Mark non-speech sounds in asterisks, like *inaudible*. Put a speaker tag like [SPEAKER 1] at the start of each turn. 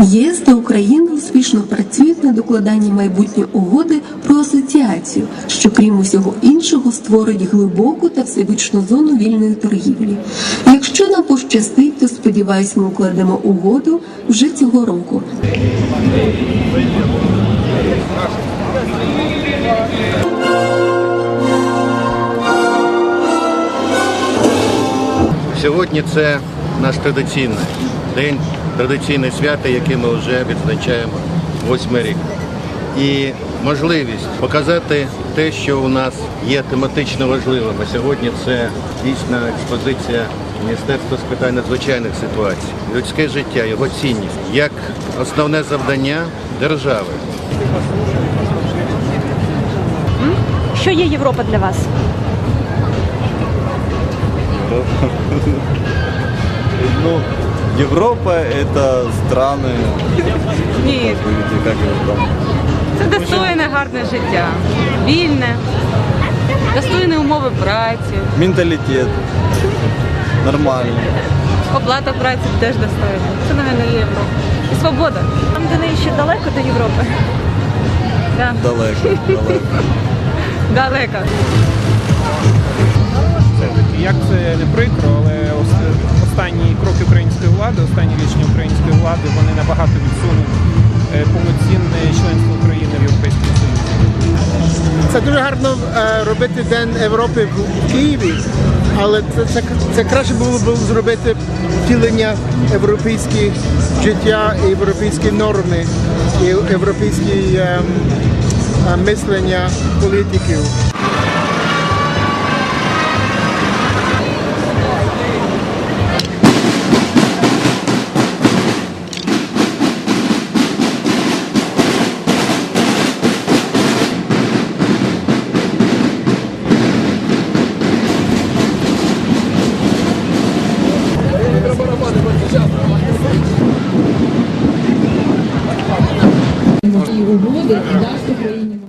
[SPEAKER 1] ЄС та Україна успішно працюють над укладанням майбутньої угоди про асоціацію, що крім усього іншого створить глибоку та всебічну зону вільної торгівлі. Якщо нам пощастить, то сподіваюсь, ми укладемо угоду вже цього року.
[SPEAKER 2] Сьогодні це наш традиційний день, традиційне свято, яке ми вже відзначаємо восьмий рік. І можливість показати те, що у нас є тематично важливим. А сьогодні це дійсна експозиція Міністерства з питань надзвичайних ситуацій, людське життя, його цінність як основне завдання держави.
[SPEAKER 3] Що є Європа для вас?
[SPEAKER 4] Ну, Европа это страны,
[SPEAKER 3] Ні,
[SPEAKER 4] видите, как его там.
[SPEAKER 3] це достойне гарне життя, вільне, достойні умови праці,
[SPEAKER 4] Менталитет нормальный.
[SPEAKER 3] оплата праці теж достойна. Це, мабуть, є Європа. І свобода. Там, де неї ще далеко до Європи. Да.
[SPEAKER 4] Далеко, далеко. *laughs*
[SPEAKER 3] Далеко.
[SPEAKER 5] все-таки. Як це не прикро, але влади, останні рішення української влади, вони набагато відсунуть е, повноцінне членство України в Європейському Союзі.
[SPEAKER 6] Це дуже гарно е, робити День Європи в Києві, але це, це, це краще було б зробити втілення європейських життя, європейські норми, європейські ем, е, мислення політиків.
[SPEAKER 7] І угоди дасть Україні.